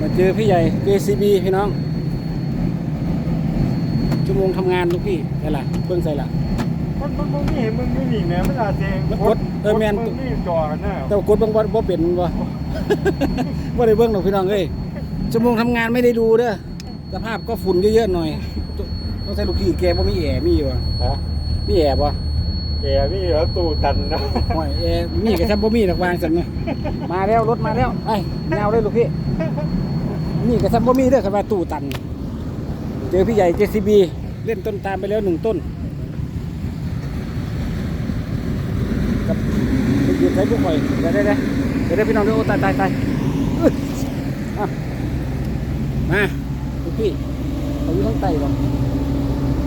มาเจอพี่ใหญ่ JCB พี่น้อง ชั่วโมงทำงานลูกพี่ใส่ละเพิ่งใส่ละมันมันมันนี่มึงไม่หนีแม่มันอาจจะมันกดเออแม่นมึงนี่จอดนะแต่ว่ากดเบิ่งบ่บ่เป็นบ่บ่ได้เบิ่งหรอกพี่น้องเอ้ยชั่วโมงทำงานไม่ได้ดูเด้อสภาพก็ฝุ่นเยอะๆหน่อย ต้องใส่ลูกพี่แกบ่มีแอร์มีอยู่บ่ฮะมีแอร์บ่แกพี่แล้วตู้ตันนะห่วยแอร์มีก็ซับบ่มีดอกวางซั่นนะมาแล้วรถมาแล้วไปยาวเลยลูกพี่ มีก็ซับบ่มีเด้อคันว่าตู้ตัน เจอพี่ใหญ่ JCB เล่นต้นตาลไปแล้วหนึ่งต้นกับไปยืนใช้พวกข่อยเดี๋ยวได้ได้เดี๋ยวได้พี่น้องดูโอ้ตายตายตายมาลูกพี่เขาอยู่ข้งใต้ก่อ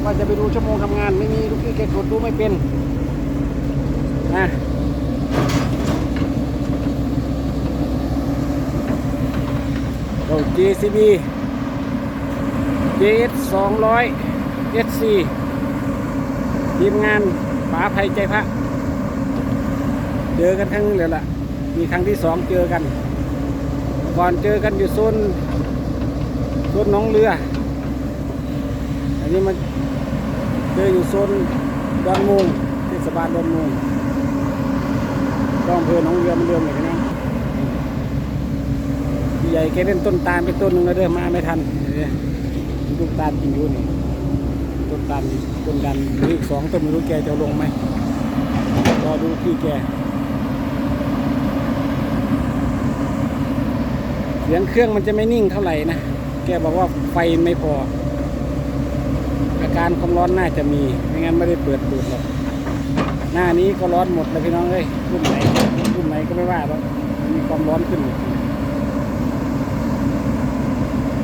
ว่าจะไปดูชั่วโมงทำงานไม่มีลูกพี่แกกดดูไม่เป็นนะ เรา JCB JS 200 SC ทีมงานป๋าภัยใจพระ เจอกันครั้งนึงเลยล่ะ มีครั้งที่สองเจอกัน ก่อนเจอกันอยู่โซนโซนน้องเรือ อันนี้มันเจออยู่โซนดอนมูงเทศบาลดอนมูงต้องอำเภอหนองเรือมันเดิมเลยนะ ใหญ่แกเล่นต้นตาลไปต้นหนึ่งแล้วเดินมาไม่ทันเดี๋ยวลูกตาลกินอยู่นี่ต้นตาลต้นดันอีกสองต้นไม่รู้แกจะลงไหมรอดูพี่แก เสียงเครื่องมันจะไม่นิ่งเท่าไหร่นะ แกบอกว่าไฟไม่พอ อาการความร้อนน่าจะมี ไม่งั้นไม่ได้เปิดตูดหรอก หน้านี้ก็ร้อนหมดเลยพี่น้องเอ้ยรุ่นไหนรุ่นไหนก็ไม่ว่าหรอกมีความร้อนขึ้นหมด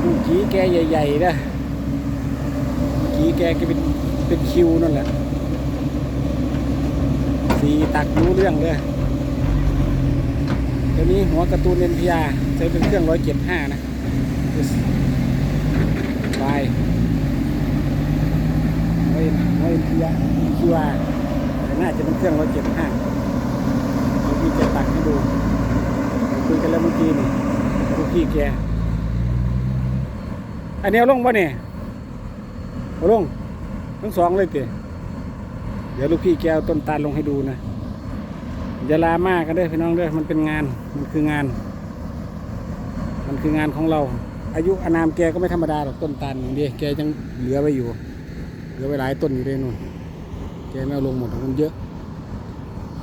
ลู กีแกใหญ่ๆนะจีแกก็เป็นเป็นคิวนั่นแหละสีตักรู้เรื่องเลยเดี๋ยวนี้หัวการ์ตูนเอ็นพีอาใช้เป็นเครื่อง175นะบายไว้ไว้เอ็นพีอาคิวอาน่าจะเป็นเครื่อง175เดี๋ยวพี่จะตักให้ดูคุยกันแล้วเมื่อกี้นี่ลูกพี่แก อันนี้เอาลงป่ะเนี่ยเอาลงทั้งสองเลยเตะเดี๋ยวลูกพี่แกเอาต้นตาลลงให้ดูนะอย่าลามากกันเด้อพี่น้องเด้อมันเป็นงานมันคืองาน มันคืองานของเรา อายุอานามแกก็ไม่ธรรมดาหรอกต้นตาลอย่างเดียวแกยังเหลือไว้อยู่ เหลือไว้หลายต้นอยู่เลยนู่นแกไม่เอาลงหมดหรอกมันเยอะ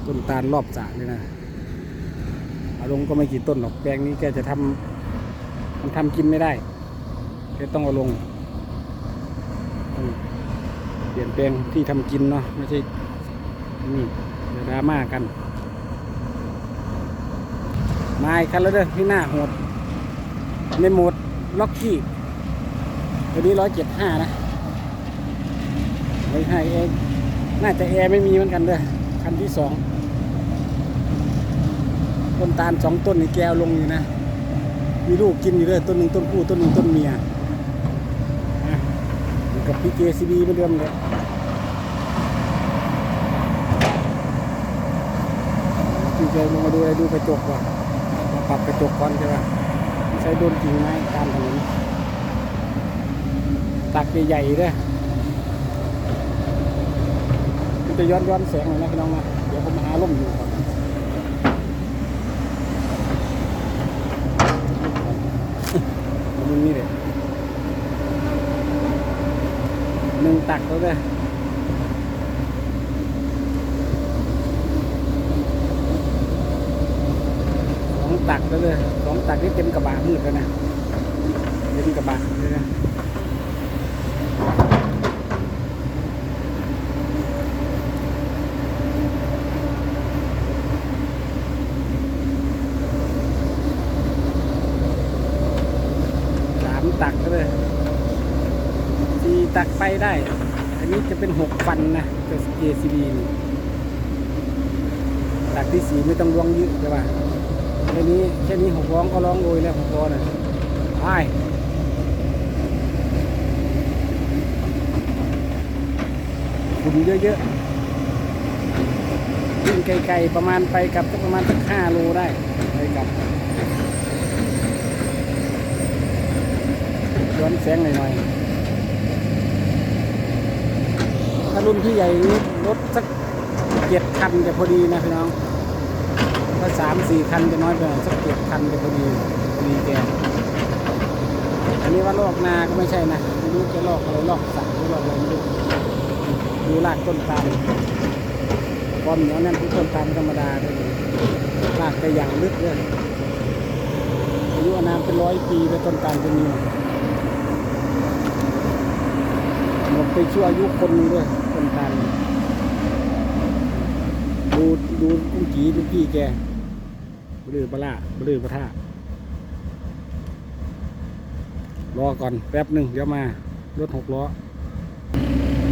ต้นตาลรอบสระเลยนะเอาลงก็ไม่กี่ต้นหรอกแปลงนี้แกจะทำมันทำกินไม่ได้ กต้องเอาลงเปลี่ยนแปลงที่ทำกินเนาะไม่ใช่นี่เดราม่ากันมาอีกคันแล้วเด้อที่หน้าโหดในโหมดล็อกกี้ตัวนี้ร้อยเจ็ดห้านะร้อยห้าเองน่าจะแอร์ไม่มีเหมือนกันเด้อคันที่สองต้นตาลสองต้นนี่แกวลงอยู่นะ มีลูกกินอยู่ด้วยต้นหนึ่งต้นผู้ต้นหนึ่งต้นเมีย กับพีเจซีบีเหมือนเดิมเลยพีเจลงมาดูอะไรดูกระจกว่ะมาปรับกระจกก่อนใช่ป่ะใช้โดนกิ่งไม้ตามถนนตักใหญ่ๆด้วยมันจะย้อนย้อนแสงหน่อยนะพี่น้องนะเดี๋ยวผมหาล่มอยู่ก่อนมึงนี่เลย หนึ่งตักแล้วกันสองตักแล้วเลยสองตักนี่เต็มกระบะมืดแล้วนะเต็มกระบะเลยนะสามตักแล้วเลยสี่ ตักไปได้ อันนี้จะเป็นหกฟันนะกับ JCB นี่ตักที่สี่ไม่ต้องร้องเยอะใช่ป่ะแค่นี้แค่นี้หกร้องก็ร้องโอยแล้วหกร้องน่ะไปฝุ่นเยอะๆวิ่งไกลๆประมาณไปกับประมาณสักห้าโลได้ไปกับย้อนแสงหน่อยๆ ถ้ารุ่นพี่ใหญ่นี้รถสักเจ็ดคันจะพอดีนะพี่น้องถ้าสามสี่คันจะน้อยไปหน่อยสักเจ็ดคันจะพอดีพอดีแกอันนี้ว่าลอกนาก็ไม่ใช่นะไม่รู้จะลอกอะไรลอกสัตว์หรือลอกอะไรไม่รู้ดูรากต้นตาลความเหนียวแน่นของต้นตาลธรรมดาเลยรากก็อย่างลึกเลยอายุอานามเป็นร้อยปีไปต้นตาลจะมีหมดไปชั่วอายุคนด้วย ต้นตาลดูดูกุ้งกีดูพี่แกบลือปลาล่าบลือปลาท่ารอก่อนแป๊บหนึ่งเดี๋ยวมา รถหกล้อ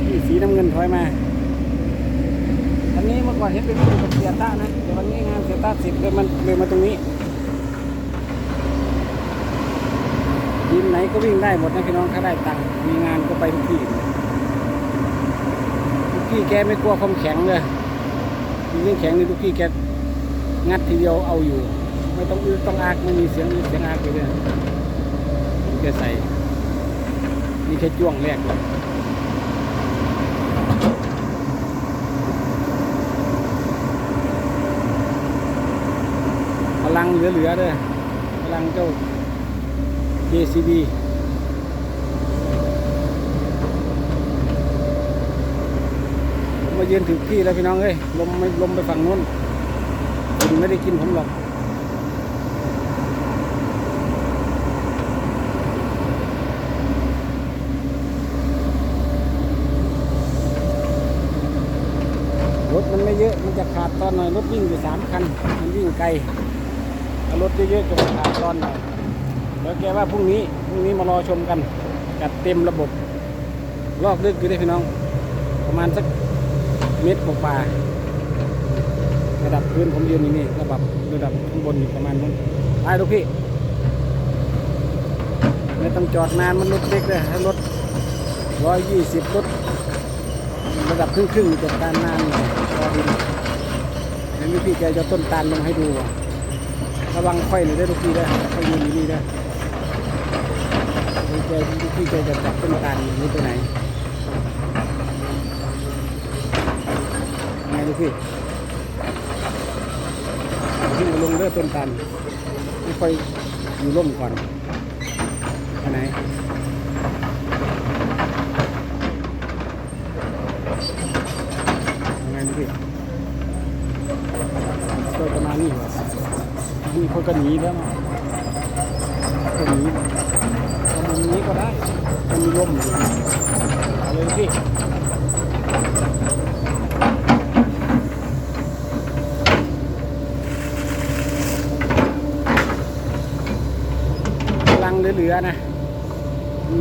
นี่สีน้ำเงินถอยมาอันนี้เมื่อก่อนเห็นเป็นรูปกับเสียต้านะแต่วันนี้งานเสียต้าสร็จเลยมันเลยมาตรงนี้ทีมไหนก็วิ่งได้หมดนะพี่น้องถ้าได้ตังค์มีงานก็ไปทุกที่ ที่แกไม่กลัวความแข็งเลยยิ่งแข็งนี่ทุกที่แกงัดทีเดียวเอาอยู่ ไม่ต้องอื้อต้องอากไม่มีเสียงอื้อเสียงอากเลยเนี่ยแกใส่นี่แค่จ้วงแรกเลยพลังเหลือๆเด้อพลังเจ้า JCB มายืนถึงที่แล้วพี่น้องเอ้ยลมไม่ลมไปฝั่งนู้นคุณไม่ได้กินผมหรอกรถมันไม่เยอะ มันจะขาดตอนหน่อย รถวิ่งอยู่สามคัน มันวิ่งไกลรถเยอะๆจะขาดตอนหน่อยแล้วแกว่าพรุ่งนี้ พรุ่งนี้มารอชมกัน จัดเต็มระบบ ลอกลึกอยู่ได้พี่น้อง ประมาณสัก เมตรกว่าระดับพื้นผมยืนอยู่นี่ระดับระดับข้างบนอยู่ประมาณนั้นไปลูกพี่ไม่ต้องจอดนานมันรถเล็กเลยถ้ารถร้อยยี่สิบรถระดับครึ่งครึ่งๆจัดการนานหน่อยรอดินเห็นลูกพี่แกจะต้นตาลลงให้ดูอะระวังค่อยหน่อยได้อลูกพี่ได้อค่อยยืนอยู่นี่ได้อลูกแกลูกพี่แกจะจับต้นตาลนี้ไปไหน ไงลูกพี่ขึ้นลงเด้อต้นตาลไม่ค่อยอยู่ร่มก่อนไปไหนยังไงนะพี่ก็ประมาณนี้เหรอนี่คนก็หนีแล้วนะก็หนีเอามุมนี้ก็ได้มันมีลมอยู่อาเลยพี่พลัง เหลือๆนะ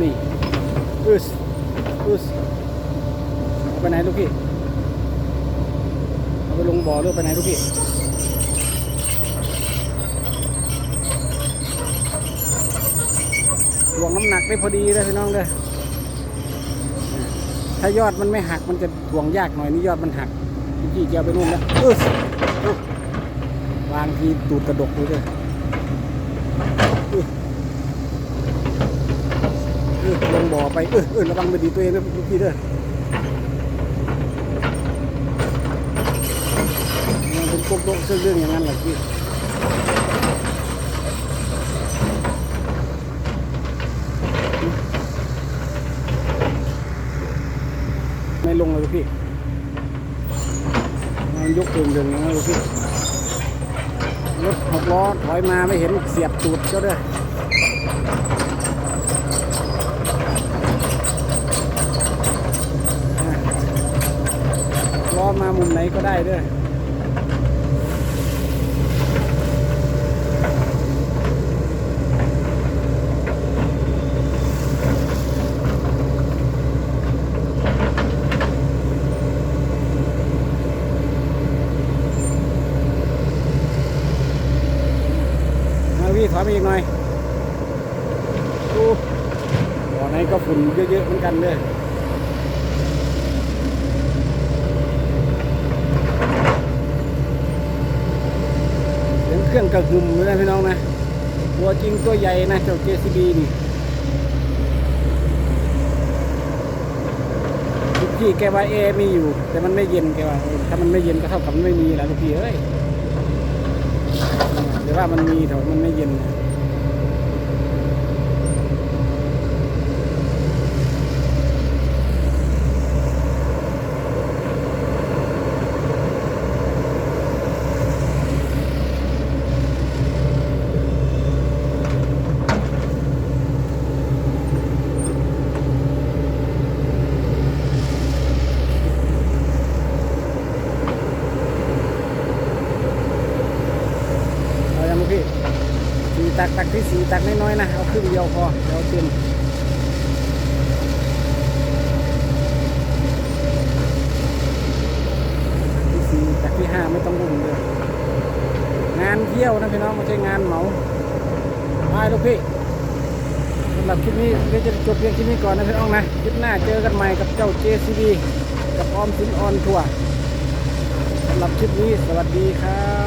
นี่อึสอึสเอาไปไหนลูกพี่ เอาไปลงบ่อหรือไปไหนทุกพี่หวงน้ำหนักได้พอดีเลยพี่น้องเลยถ้ายอดมันไม่หักมันจะถ่วงยากหน่อยนี่ยอดมันหักพี่เจียวไปนู่นแล้วอึสวางทีตูดกระดกดูเลย ลงบ่อไป เออเออระวังไปดีตัวเองนะลูกพี่เด้อมันเป็นกุ๊กเรื่องอย่างนั้นแหละพี่ไม่ลงเลยพี่มันยกเดิงๆอย่างนั้นเลยพี่รถหกล้อถอยมาไม่เห็นเสียบตูดเจ้าเด้ออะล้อ มามุมไหนก็ได้ด้อมาพี่ถอยไปอีกหน่อยดูบ่อไหนก็ฝุ่นเยอะๆเหมือนกันเลย กระหึ่มเลยนะพี่น้องนะตัวจริงตัวใหญ่นะเจ้า JCB นี่ลูกพี่แกว่าเอมีอยู่ แต่มันไม่เย็นแกว่าถ้ามันไม่เย็นก็เท่ากับไม่มีแหละลูกพี่เอ้ยเดี๋ยวว่ามันมีแต่มันไม่เย็นนะ ตักที่สีตักน้อยๆนะ เอาครึ่งเดียวพอเดี๋ยวเต็มที่สีตักที่ห้าไม่ต้องวุ่นเลยงานเที่ยวนะพี่น้องไม่ใช่งานเหมาไปลูกพี่สำหรับคลิปนี้ก็จะจบเพียงคลิปนี้ก่อนนะพี่น้องนะคลิปหน้าเจอกันใหม่กับเจ้า JCB กับออมสินออนทัวร์สำหรับคลิปนี้สวัสดีครับ